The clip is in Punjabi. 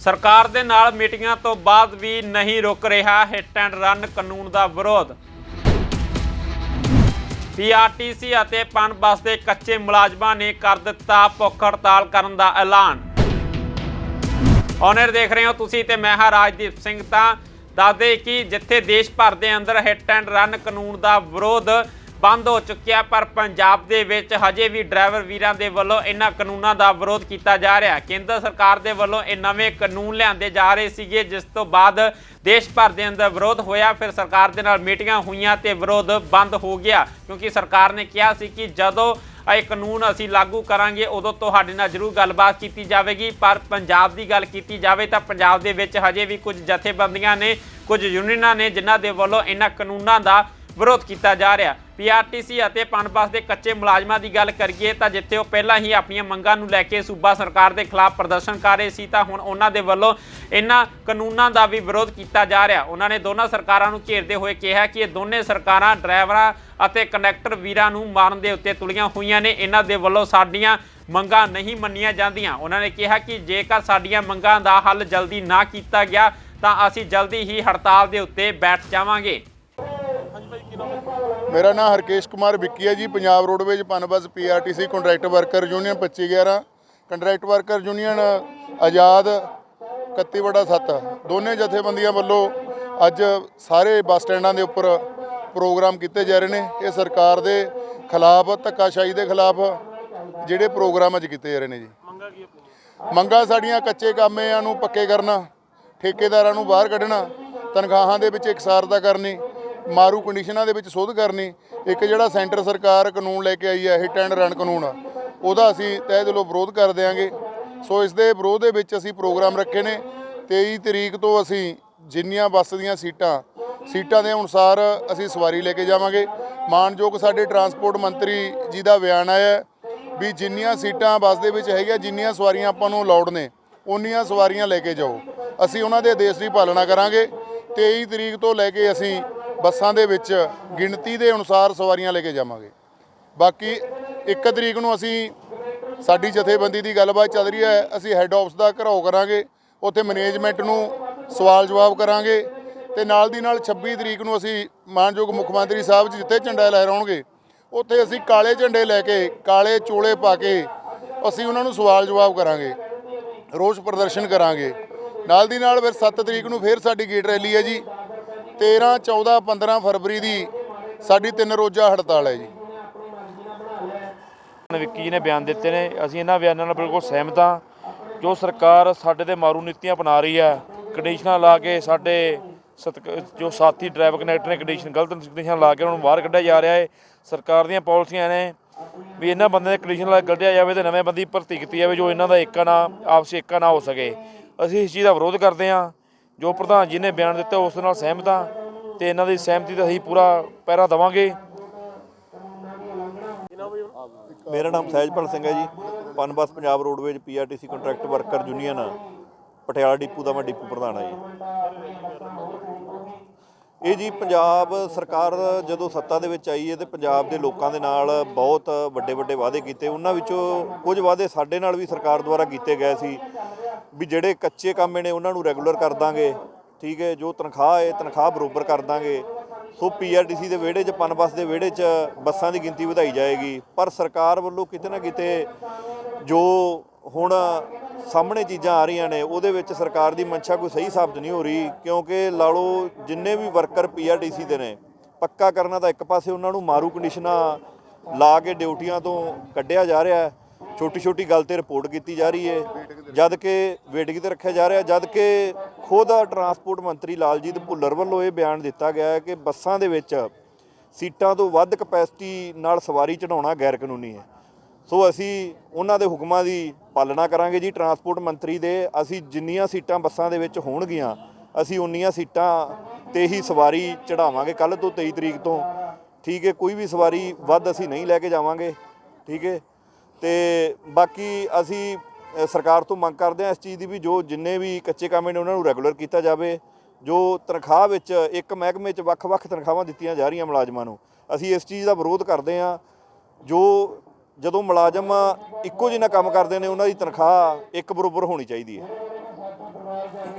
ਸਰਕਾਰ ਦੇ ਨਾਲ ਮੀਟਿੰਗਾਂ ਤੋਂ ਬਾਅਦ ਵੀ ਨਹੀਂ ਰੁਕ ਰਿਹਾ ਹਿੱਟ ਐਂਡ ਰਨ ਕਾਨੂੰਨ ਦਾ ਵਿਰੋਧ। ਪੀਆਰਟੀਸੀ ਅਤੇ ਪਨ ਬੱਸ ਦੇ ਕੱਚੇ ਮੁਲਾਜ਼ਮਾਂ ਨੇ ਕਰ ਦਿੱਤਾ ਭੁੱਖ ਹੜਤਾਲ ਕਰਨ ਦਾ ਐਲਾਨ। ਔਨਰ ਦੇਖ ਰਹੇ ਹੋ ਤੁਸੀਂ ਤੇ ਮੈਂ ਹਾਂ ਰਾਜਦੀਪ ਸਿੰਘ ਤਾਂ ਦੱਸਦੇ ਕਿ ਜਿੱਥੇ ਦੇਸ਼ ਭਰ ਦੇ ਅੰਦਰ ਹਿੱਟ ਐਂਡ ਰਨ ਕਾਨੂੰਨ ਦਾ ਵਿਰੋਧ ਬੰਦ ਹੋ ਚੁੱਕਿਆ, ਪਰ ਪੰਜਾਬ ਦੇ ਵਿੱਚ ਹਜੇ ਵੀ ਡਰਾਈਵਰ ਵੀਰਾਂ ਦੇ ਵੱਲੋਂ ਇਹਨਾਂ ਕਾਨੂੰਨਾਂ ਦਾ ਵਿਰੋਧ ਕੀਤਾ ਜਾ ਰਿਹਾ। ਕੇਂਦਰ ਸਰਕਾਰ ਦੇ ਵੱਲੋਂ ਇਹ ਨਵੇਂ ਕਾਨੂੰਨ ਲਿਆਂਦੇ ਜਾ ਰਹੇ ਸੀਗੇ, ਜਿਸ ਤੋਂ ਬਾਅਦ ਦੇਸ਼ ਭਰ ਦੇ ਅੰਦਰ ਵਿਰੋਧ ਹੋਇਆ। ਫਿਰ ਸਰਕਾਰ ਦੇ ਨਾਲ ਮੀਟਿੰਗਾਂ ਹੋਈਆਂ ਤੇ ਵਿਰੋਧ ਬੰਦ ਹੋ ਗਿਆ, ਕਿਉਂਕਿ ਸਰਕਾਰ ਨੇ ਕਿਹਾ ਸੀ ਕਿ ਜਦੋਂ ਇਹ ਕਾਨੂੰਨ ਅਸੀਂ ਲਾਗੂ ਕਰਾਂਗੇ, ਉਦੋਂ ਤੁਹਾਡੇ ਨਾਲ ਜ਼ਰੂਰ ਗੱਲਬਾਤ ਕੀਤੀ ਜਾਵੇਗੀ। ਪਰ ਪੰਜਾਬ ਦੀ ਗੱਲ ਕੀਤੀ ਜਾਵੇ ਤਾਂ ਪੰਜਾਬ ਦੇ ਵਿੱਚ ਹਜੇ ਵੀ ਕੁਝ ਜਥੇਬੰਦੀਆਂ ਨੇ, ਕੁਝ ਯੂਨੀਅਨਾਂ ਨੇ, ਜਿਨ੍ਹਾਂ ਦੇ ਵੱਲੋਂ ਇਹਨਾਂ ਕਾਨੂੰਨਾਂ ਦਾ ਵਿਰੋਧ ਕੀਤਾ ਜਾ ਰਿਹਾ। ਪੀਆਰਟੀਸੀ ਅਤੇ ਪਨਬਸ ਦੇ ਕੱਚੇ ਮੁਲਾਜ਼ਮਾਂ ਦੀ ਗੱਲ ਕਰੀਏ ਤਾਂ ਜਿੱਥੇ ਉਹ ਪਹਿਲਾਂ ਹੀ ਆਪਣੀਆਂ ਮੰਗਾਂ ਨੂੰ ਲੈ ਕੇ ਸੂਬਾ ਸਰਕਾਰ ਦੇ ਖਿਲਾਫ ਪ੍ਰਦਰਸ਼ਨ ਕਰ ਰਹੇ ਸੀ ਤਾਂ ਹੁਣ ਉਹਨਾਂ ਦੇ ਵੱਲੋਂ ਇਹਨਾਂ ਕਾਨੂੰਨਾਂ ਦਾ ਵੀ ਵਿਰੋਧ ਕੀਤਾ ਜਾ ਰਿਹਾ। ਉਹਨਾਂ ਨੇ ਦੋਨਾਂ ਸਰਕਾਰਾਂ ਨੂੰ ਘੇਰਦੇ ਹੋਏ ਕਿਹਾ ਕਿ ਇਹ ਦੋਨੇ ਸਰਕਾਰਾਂ ਡਰਾਈਵਰਾਂ ਅਤੇ ਕੰਡਕਟਰ ਵੀਰਾਂ ਨੂੰ ਮਾਰਨ ਦੇ ਉੱਤੇ ਤੁਲੀਆਂ ਹੋਈਆਂ ਨੇ। ਇਹਨਾਂ ਦੇ ਵੱਲੋਂ ਸਾਡੀਆਂ ਮੰਗਾਂ ਨਹੀਂ ਮੰਨੀਆਂ ਜਾਂਦੀਆਂ। ਉਹਨਾਂ ਨੇ ਕਿਹਾ ਕਿ ਜੇਕਰ ਸਾਡੀਆਂ ਮੰਗਾਂ ਦਾ ਹੱਲ ਜਲਦੀ ਨਾ ਕੀਤਾ ਗਿਆ ਤਾਂ ਅਸੀਂ ਜਲਦੀ ਹੀ ਹੜਤਾਲ ਦੇ ਉੱਤੇ ਬੈਠ ਜਾਵਾਂਗੇ। ਮੇਰਾ ਨਾਮ ਹਰਕੇਸ਼ ਕੁਮਾਰ ਵਿੱਕੀ ਹੈ ਜੀ। Punjab roadways Punbus PRTC contract worker union 2511 contract worker union Azad 31 ਵਟਾ 7 ਦੋਨੇ ਜਥੇਬੰਦੀਆਂ ਵੱਲੋਂ ਅੱਜ ਸਾਰੇ ਬੱਸ ਸਟੈਂਡਾਂ ਦੇ ਉੱਪਰ ਪ੍ਰੋਗਰਾਮ ਕੀਤੇ ਜਾ ਰਹੇ ਨੇ। ਇਹ ਸਰਕਾਰ ਦੇ ਖਿਲਾਫ, ਧੱਕਾਸ਼ਾਹੀ ਦੇ ਖਿਲਾਫ ਜਿਹੜੇ ਪ੍ਰੋਗਰਾਮ ਅੱਜ ਕੀਤੇ ਜਾ ਰਹੇ ਨੇ ਜੀ। ਮੰਗਾਂ ਸਾਡੀਆਂ ਕੱਚੇ ਕਾਮਿਆਂ ਨੂੰ ਪੱਕੇ ਕਰਨਾ, ਠੇਕੇਦਾਰਾਂ ਨੂੰ ਬਾਹਰ ਕੱਢਣਾ, ਤਨਖਾਹਾਂ ਦੇ ਵਿੱਚ ਇਕਸਾਰਤਾ ਕਰਨੀ ਮਾਰੂ ਕੰਡੀਸ਼ਨਾਂ ਦੇ ਵਿੱਚ ਸੋਧ ਕਰਨੀ। ਇੱਕ ਜਿਹੜਾ ਸੈਂਟਰ ਸਰਕਾਰ ਕਾਨੂੰਨ ਲੈ ਕੇ ਆਈ ਹੈ ਹਿੱਟ ਐਂਡ ਰਨ ਕਾਨੂੰਨ, ਉਹਦਾ ਅਸੀਂ ਤਹਿ ਦਿਲੋਂ ਵਿਰੋਧ ਕਰ ਦਿਆਂਗੇ। ਸੋ ਇਸ ਦੇ ਵਿਰੋਧ ਦੇ ਵਿੱਚ ਅਸੀਂ ਪ੍ਰੋਗਰਾਮ ਰੱਖੇ ਨੇ। 23 ਤਰੀਕ ਤੋਂ ਅਸੀਂ ਜਿੰਨੀਆਂ ਬੱਸ ਦੀਆਂ ਸੀਟਾਂ ਸੀਟਾਂ ਦੇ ਅਨੁਸਾਰ ਅਸੀਂ ਸਵਾਰੀ ਲੈ ਕੇ ਜਾਵਾਂਗੇ। ਮਾਨਯੋਗ ਸਾਡੇ ਟਰਾਂਸਪੋਰਟ ਮੰਤਰੀ ਜੀ ਦਾ ਬਿਆਨ ਆਇਆ ਵੀ ਜਿੰਨੀਆਂ ਸੀਟਾਂ ਬੱਸ ਦੇ ਵਿੱਚ ਹੈਗੀਆਂ, ਜਿੰਨੀਆਂ ਸਵਾਰੀਆਂ ਆਪਾਂ ਨੂੰ ਅਲਾਉਡ ਨੇ, ਉਨੀਆਂ ਸਵਾਰੀਆਂ ਲੈ ਕੇ ਜਾਓ। ਅਸੀਂ ਉਹਨਾਂ ਦੇ ਆਦੇਸ਼ ਦੀ ਪਾਲਣਾ ਕਰਾਂਗੇ। 23 ਤਰੀਕ ਤੋਂ ਲੈ ਕੇ ਅਸੀਂ ਬੱਸਾਂ ਦੇ ਵਿੱਚ ਗਿਣਤੀ ਦੇ ਅਨੁਸਾਰ ਸਵਾਰੀਆਂ ਲੈ ਕੇ ਜਾਵਾਂਗੇ। ਬਾਕੀ 1 ਤਰੀਕ ਨੂੰ ਅਸੀਂ ਸਾਡੀ ਜਥੇਬੰਦੀ ਦੀ ਗੱਲਬਾਤ ਚੱਲ ਰਹੀ ਹੈ। ਅਸੀਂ ਹੈੱਡ ਆਫਿਸ ਦਾ ਘਰਾਓ ਕਰਾਂਗੇ, ਉੱਥੇ ਮੈਨੇਜਮੈਂਟ ਨੂੰ ਸਵਾਲ ਜਵਾਬ ਕਰਾਂਗੇ ਤੇ ਨਾਲ ਦੀ ਨਾਲ 26 ਤਰੀਕ ਨੂੰ ਅਸੀਂ ਮਾਨਯੋਗ ਮੁੱਖ ਮੰਤਰੀ ਸਾਹਿਬ ਜੀ ਜਿੱਥੇ ਝੰਡਾ ਲਹਿਰਾਉਣਗੇ, ਉੱਥੇ ਅਸੀਂ ਕਾਲੇ ਝੰਡੇ ਲੈ ਕੇ, ਕਾਲੇ ਚੋਲੇ ਪਾ ਕੇ ਅਸੀਂ ਉਹਨਾਂ ਨੂੰ ਸਵਾਲ ਜਵਾਬ ਕਰਾਂਗੇ, ਰੋਸ ਪ੍ਰਦਰਸ਼ਨ ਕਰਾਂਗੇ। ਨਾਲ ਦੀ ਨਾਲ ਫਿਰ 7 ਤਰੀਕ ਨੂੰ ਫਿਰ ਸਾਡੀ ਗੇਟ ਰੈਲੀ ਹੈ ਜੀ। 13 14 15 ਫਰਵਰੀ ਦੀ ਸਾਡੀ ਤਿੰਨ ਰੋਜ਼ਾ ਹੜਤਾਲ ਹੈ ਜੀ। ਵਿੱਕੀ ਜੀ ਨੇ ਬਿਆਨ ਦਿੱਤੇ ਨੇ, ਅਸੀਂ ਇਹਨਾਂ ਬਿਆਨਾਂ ਨਾਲ ਬਿਲਕੁਲ ਸਹਿਮਤ ਹਾਂ। ਜੋ ਸਰਕਾਰ ਸਾਡੇ ਤੇ ਮਾਰੂ ਨੀਤੀਆਂ ਅਪਣਾ ਰਹੀ ਹੈ ਕੰਡੀਸ਼ਨਾਂ ਲਾ ਕੇ ਸਾਡੇ ਸਤਿਕ- ਜੋ ਸਾਥੀ ਡਰਾਈਵਰ ਕਨੈਕਟਰ ਨੇ ਕੰਡੀਸ਼ਨ ਗਲਤ ਕੰਡੀਸ਼ਨ ਲਾ ਕੇ ਉਹਨਾਂ ਨੂੰ ਬਾਹਰ ਕੱਢਿਆ ਜਾ ਰਿਹਾ ਹੈ। ਸਰਕਾਰ ਦੀਆਂ ਪਾਲਿਸੀਆਂ ਨੇ ਵੀ ਇਹਨਾਂ ਬੰਦਿਆਂ ਦੇ ਕੰਡੀਸ਼ਨ ਲਾ ਕੇ ਕੱਢਿਆ ਜਾਵੇ ਤੇ ਨਵੇਂ ਬੰਦੀ ਭਰਤੀ ਕੀਤੀ ਜਾਵੇ, ਜੋ ਇਹਨਾਂ ਦਾ ਏਕਾ ਨਾ, ਆਪਸੀ ਏਕਾ ਨਾ ਹੋ ਸਕੇ। ਅਸੀਂ ਇਸ ਚੀਜ਼ ਦਾ ਵਿਰੋਧ ਕਰਦੇ ਹਾਂ। ਜੋ ਪ੍ਰਧਾਨ ਜੀ ਨੇ ਬਿਆਨ ਦਿੱਤਾ, ਉਸ ਦੇ ਨਾਲ ਸਹਿਮਤ ਹਾਂ ਤੇ ਇਹਨਾਂ ਦੀ ਸਹਿਮਤੀ ਦਾ ਅਸੀਂ ਪੂਰਾ ਪਹਿਰਾ ਦੇਵਾਂਗੇ। ਮੇਰਾ ਨਾਮ ਸਹਿਜਪਾਲ ਸਿੰਘ ਹੈ ਜੀ। Punbus Punjab roadways PRTC contract worker union, Patiala depot ਦਾ ਮੈਂ ਡਿਪੂ ਪ੍ਰਧਾਨ ਹਾਂ ਜੀ। ਇਹ ਜੀ ਪੰਜਾਬ ਸਰਕਾਰ ਜਦੋਂ ਸੱਤਾ ਦੇ ਵਿੱਚ ਆਈ ਹੈ ਤੇ ਪੰਜਾਬ ਦੇ ਲੋਕਾਂ ਦੇ ਨਾਲ ਬਹੁਤ ਵੱਡੇ ਵੱਡੇ ਵਾਅਦੇ ਕੀਤੇ। ਉਹਨਾਂ ਵਿੱਚੋਂ ਕੁਝ ਵਾਅਦੇ ਸਾਡੇ ਨਾਲ ਵੀ ਸਰਕਾਰ ਦੁਆਰਾ ਕੀਤੇ ਗਏ ਸੀ। ਵੀ ਜਿਹੜੇ ਕੱਚੇ ਕੰਮ ਨੇ ਉਹਨਾਂ ਨੂੰ ਰੈਗੂਲਰ ਕਰ ਦਾਂਗੇ। ਠੀਕ ਹੈ, ਜੋ ਤਨਖਾਹ ਹੈ, ਤਨਖਾਹ ਬਰੋਬਰ ਕਰ ਦਾਂਗੇ। ਸੋ ਪੀਆਰਟੀਸੀ ਦੇ ਵਿਹੜੇ 'ਚ ਪਨਬਸ ਦੇ ਵਿਹੜੇ 'ਚ ਬੱਸਾਂ ਦੀ ਗਿਣਤੀ ਵਧਾਈ ਜਾਏਗੀ। ਪਰ ਸਰਕਾਰ ਵੱਲੋਂ ਕਿਤੇ ਨਾ ਕਿਤੇ ਜੋ ਹੁਣ ਸਾਹਮਣੇ ਚੀਜ਼ਾਂ ਆ ਰਹੀਆਂ ਨੇ, ਉਹਦੇ ਵਿੱਚ ਸਰਕਾਰ ਦੀ ਮਨਸ਼ਾ ਕੋਈ ਸਹੀ ਸਾਬਤ ਨਹੀਂ ਹੋ ਰਹੀ। ਕਿਉਂਕਿ ਲਾ ਲਓ, ਜਿੰਨੇ ਵੀ ਵਰਕਰ ਪੀਆਰਟੀਸੀ ਦੇ ਨੇ, ਪੱਕਾ ਕਰਨਾ ਤਾਂ ਇੱਕ ਪਾਸੇ ਉਹਨਾਂ ਨੂੰ ਮਾਰੂ ਕੰਡੀਸ਼ਨਾਂ ਲਾ ਕੇ ਡਿਊਟੀਆਂ ਤੋਂ ਕੱਢਿਆ ਜਾ ਰਿਹਾ। ਹੈ ਛੋਟੀ ਛੋਟੀ ਗੱਲ ਤੇ ਰਿਪੋਰਟ ਕੀਤੀ ਜਾ ਰਹੀ ਹੈ। ਜਦ ਕਿ ਵੇਟਿੰਗ ਤੇ ਰੱਖਿਆ ਜਾ ਰਿਹਾ, ਜਦ ਕਿ ਖੁਦ ਟਰਾਂਸਪੋਰਟ ਮੰਤਰੀ ਲਾਲਜੀਤ ਭੁੱਲਰ ਵੱਲੋਂ ਇਹ ਬਿਆਨ ਦਿੱਤਾ ਗਿਆ ਹੈ ਕਿ ਬੱਸਾਂ ਦੇ ਵਿੱਚ ਸੀਟਾਂ ਤੋਂ ਵੱਧ ਕਪੈਸਿਟੀ ਨਾਲ ਸਵਾਰੀ ਚੜਾਉਣਾ ਗੈਰ ਕਾਨੂੰਨੀ ਹੈ। ਸੋ ਅਸੀਂ ਉਹਨਾਂ ਦੇ ਹੁਕਮਾਂ ਦੀ ਪਾਲਣਾ ਕਰਾਂਗੇ ਜੀ। ਟਰਾਂਸਪੋਰਟ ਮੰਤਰੀ ਦੇ ਅਸੀਂ ਜਿੰਨੀਆਂ ਸੀਟਾਂ ਬੱਸਾਂ ਦੇ ਵਿੱਚ ਹੋਣਗੀਆਂ, ਅਸੀਂ ਉਨੀਆਂ ਸੀਟਾਂ ਤੇ ਹੀ ਸਵਾਰੀ ਚੜਾਵਾਂਗੇ ਕੱਲ ਤੋਂ 23 ਤਰੀਕ ਤੋਂ, ਠੀਕ ਹੈ, ਕੋਈ ਵੀ ਸਵਾਰੀ ਵੱਧ ਅਸੀਂ ਨਹੀਂ ਲੈ ਕੇ ਜਾਵਾਂਗੇ, ਠੀਕ ਹੈ। ਤੇ ਬਾਕੀ ਅਸੀਂ ਸਰਕਾਰ ਤੋਂ ਮੰਗ ਕਰਦੇ ਹਾਂ ਇਸ ਚੀਜ਼ ਦੀ ਵੀ ਜੋ ਜਿੰਨੇ ਵੀ ਕੱਚੇ ਕਾਮੇ ਨੇ ਉਹਨਾਂ ਨੂੰ ਰੈਗੂਲਰ ਕੀਤਾ ਜਾਵੇ, ਜੋ ਤਨਖਾਹ ਵਿੱਚ ਇੱਕ ਮਹਿਕਮੇ 'ਚ ਵੱਖ-ਵੱਖ ਤਨਖਾਹਾਂ ਦਿੱਤੀਆਂ ਜਾ ਰਹੀਆਂ ਮੁਲਾਜ਼ਮਾਂ ਨੂੰ, ਅਸੀਂ ਇਸ ਚੀਜ਼ ਦਾ ਵਿਰੋਧ ਕਰਦੇ ਹਾਂ, ਜੋ ਜਦੋਂ ਮੁਲਾਜ਼ਮ ਇੱਕੋ ਜਿਹਾ ਕੰਮ ਕਰਦੇ ਨੇ, ਉਹਨਾਂ ਦੀ ਤਨਖਾਹ ਇੱਕ ਬਰੋਬਰ ਹੋਣੀ ਚਾਹੀਦੀ ਹੈ।